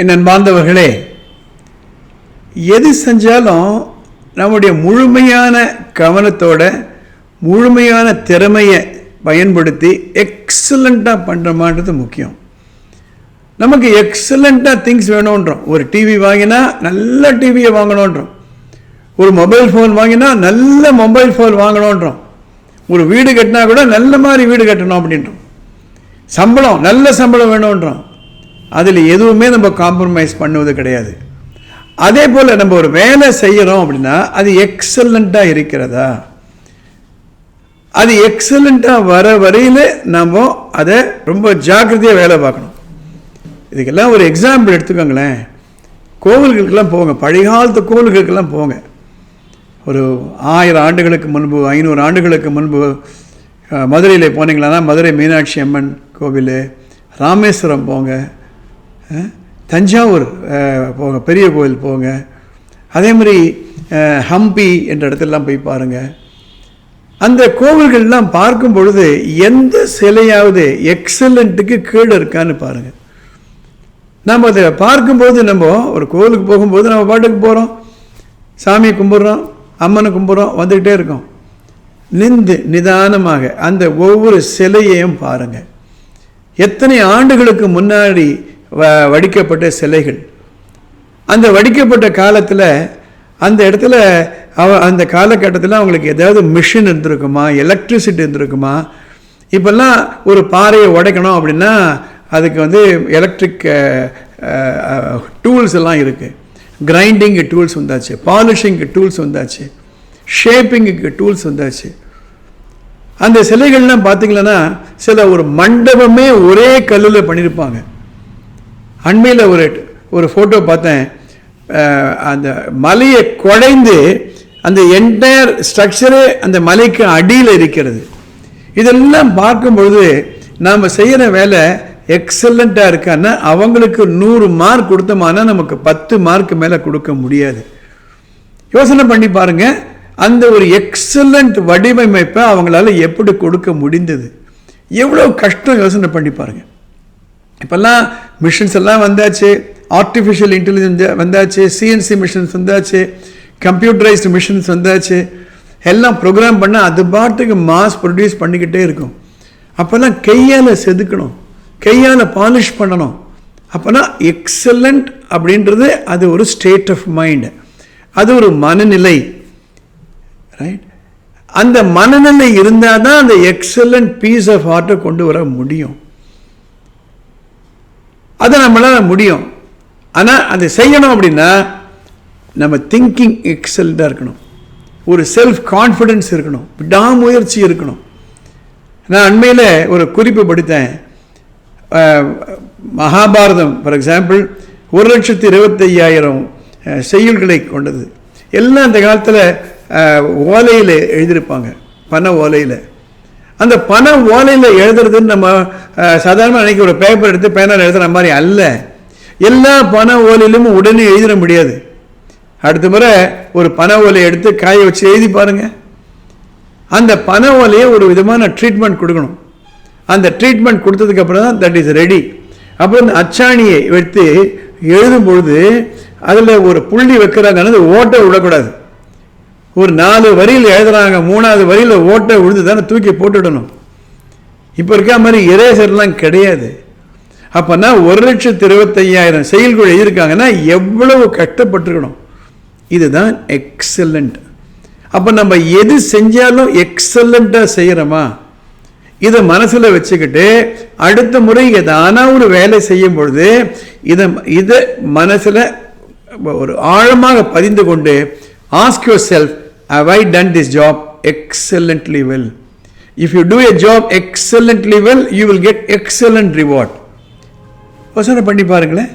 என் அன்பார்ந்தவர்களே எது செஞ்சாலும் நம்முடைய முழுமையான கவனத்தோட முழுமையான திறமையை பயன்படுத்தி எக்ஸலண்ட்டாக பண்ணுறமான்றது முக்கியம். நமக்கு எக்ஸலண்ட்டாக திங்ஸ் வேணுன்றோம். ஒரு டிவி வாங்கினா நல்ல டிவியை வாங்கணுன்றோம். ஒரு மொபைல் ஃபோன் வாங்கினா நல்ல மொபைல் ஃபோன் வாங்கணுன்றோம். ஒரு வீடு கட்டினா கூட நல்ல மாதிரி வீடு கட்டணும் அப்படின்றோம். சம்பளம் நல்ல சம்பளம் வேணுன்றோம். அதில் எதுவுமே நம்ம காம்ப்ரமைஸ் பண்ணுவது கிடையாது. அதே போல் நம்ம ஒரு வேலை செய்கிறோம் அப்படின்னா அது எக்ஸலண்ட்டாக இருக்கிறதா? அது எக்ஸலண்ட்டாக வர வரையில் நம்ம அதை ரொம்ப ஜாக்கிரதையாக வேலை பார்க்கணும். இதுக்கெல்லாம் ஒரு எக்ஸாம்பிள் எடுத்துக்கோங்களேன். கோவில்களுக்கெல்லாம் போங்க. பழைய காலத்து கோவில்களுக்கெல்லாம் போங்க. ஒரு ஆயிரம் ஆண்டுகளுக்கு முன்பு ஐநூறு ஆண்டுகளுக்கு முன்பு மதுரையில் போனீங்களா மதுரை மீனாட்சி அம்மன் கோவில் ராமேஸ்வரம் போங்க. தஞ்சாவூர் போங்க பெரிய கோவில் போங்க. அதே மாதிரி ஹம்பி என்ற இடத்துலலாம் போய் பாருங்கள் அந்த கோவில்கள்லாம் பார்க்கும் பொழுது எந்த சிலையாவது எக்ஸலண்ட்டுக்கு கீழே இருக்கான்னு பாருங்கள் நம்ம அதை பார்க்கும்போது நம்ம ஒரு கோவிலுக்கு போகும்போது நம்ம பாட்டுக்கு போகிறோம் சாமியை கும்பிட்றோம் அம்மனை கும்பிட்றோம் வந்துக்கிட்டே இருக்கோம். நின்று நிதானமாக அந்த ஒவ்வொரு சிலையையும் பாருங்கள் எத்தனை ஆண்டுகளுக்கு முன்னாடி வ வடிக்கப்பட்ட சிலைகள். அந்த வடிக்கப்பட்ட காலத்தில் அந்த இடத்துல அவ அந்த காலகட்டத்தில் அவங்களுக்கு ஏதாவது மிஷின் இருந்திருக்குமா? எலக்ட்ரிசிட்டி இருந்திருக்குமா? இப்போல்லாம் ஒரு பாறையை உடைக்கணும் அப்படின்னா அதுக்கு வந்து எலக்ட்ரிக் டூல்ஸ் எல்லாம் இருக்குது கிரைண்டிங்கு டூல்ஸ் வந்தாச்சு பாலிஷிங்கு டூல்ஸ் வந்தாச்சு ஷேப்பிங்குக்கு டூல்ஸ் வந்தாச்சு. அந்த சிலைகள்லாம் பார்த்தீங்கன்னா சில ஒரு மண்டபமே ஒரே கல்லில் பண்ணியிருப்பாங்க அண்மையில் ஒரு ஒரு ஃபோட்டோ பார்த்தேன். அந்த மலையை குழைந்து அந்த என்டையர் ஸ்ட்ரக்சரே அந்த மலைக்கு அடியில் இருக்கிறது. இதெல்லாம் பார்க்கும்பொழுது நாம் செய்கிற வேலை எக்ஸலண்ட்டாக இருக்கான்னா அவங்களுக்கு நூறு மார்க் கொடுத்தோம்னா நமக்கு பத்து மார்க் மேலே கொடுக்க முடியாது. யோசனை பண்ணி பாருங்கள் அந்த ஒரு எக்ஸலண்ட் வடிவமைப்பை அவங்களால எப்படி கொடுக்க முடிந்தது? எவ்வளோ கஷ்டம் யோசனை பண்ணி பாருங்கள் இப்போல்லாம் மிஷின்ஸ் எல்லாம் வந்தாச்சு. ஆர்டிஃபிஷியல் இன்டெலிஜென்ஸ் வந்தாச்சு சிஎன்சி மிஷின்ஸ் வந்தாச்சு கம்ப்யூட்டரைஸ்டு மிஷின்ஸ் வந்தாச்சு. எல்லாம் ப்ரோக்ராம் பண்ணால் அது பாட்டுக்கு மாஸ் ப்ரொடியூஸ் பண்ணிக்கிட்டே இருக்கும். அப்போல்லாம் கையால் செதுக்கணும். கையால் பாலிஷ் பண்ணணும். அப்போனா எக்ஸலண்ட் அப்படின்றது அது ஒரு ஸ்டேட் ஆஃப் மைண்டு அது ஒரு மனநிலை. ரைட் அந்த மனநிலை இருந்தால் தான் அந்த எக்ஸலண்ட் பீஸ் ஆஃப் ஆர்ட்டை கொண்டு வர முடியும். அதை நம்மளால் முடியும். ஆனால் அதை செய்யணும் அப்படின்னா நம்ம திங்கிங் எக்ஸல்ட்டாக இருக்கணும். ஒரு செல்ஃப் கான்ஃபிடென்ஸ் இருக்கணும். விடாமுயற்சி இருக்கணும். நான் அண்மையில் ஒரு குறிப்பு படித்தேன். மகாபாரதம் ஃபார் எக்ஸாம்பிள் ஒரு லட்சத்தி இருபத்தையாயிரம் செய்யுள்களை கொண்டது. எல்லாம் அந்த காலத்தில் ஓலையில் எழுதியிருப்பாங்க. பண ஓலையில். அந்த பண ஓலையில் எழுதுறதுன்னு நம்ம சாதாரண அன்றைக்கி ஒரு பேப்பர் எடுத்து பேனால் எழுதுகிற மாதிரி அல்ல. எல்லா பண ஓலையிலும் உடனே எழுதிட முடியாது. அடுத்த முறை ஒரு பண ஓலையை எடுத்து காய வச்சு எழுதி பாருங்க. அந்த பண ஓலையை ஒரு விதமான ட்ரீட்மெண்ட் கொடுக்கணும். அந்த ட்ரீட்மெண்ட் கொடுத்ததுக்கப்புறம் தான் தட் இஸ் ரெடி அப்புறம் இந்த அச்சாணியை எடுத்து எழுதும் பொழுது அதில் ஒரு புள்ளி வைக்கிறாங்கன்னு ஓட்டை விடக்கூடாது. ஒரு நாலு வரியில் எழுதுறாங்க மூணாவது வரியில் ஓட்டை விழுந்து தானே தூக்கி போட்டுடணும். இப்போ இருக்க மாதிரி இரேசர்லாம் கிடையாது. அப்போனா ஒரு லட்சத்து இருபத்தையாயிரம் செயல்கள் எழுதியிருக்காங்கன்னா எவ்வளவு கஷ்டப்பட்டிருக்கணும். இதுதான் எக்ஸலண்ட் அப்போ நம்ம எது செஞ்சாலும் எக்ஸலண்ட்டாக செய்கிறோமா இதை மனசில் வச்சுக்கிட்டு அடுத்த முறை எதானா ஒரு வேலை செய்யும் பொழுது இதை இதை மனசில் ஒரு ஆழமாக பதிந்து கொண்டு ask yourself have I done this job excellently well if you do a job excellently well you will get excellent reward யோசனை பண்ணி பாருங்களேன்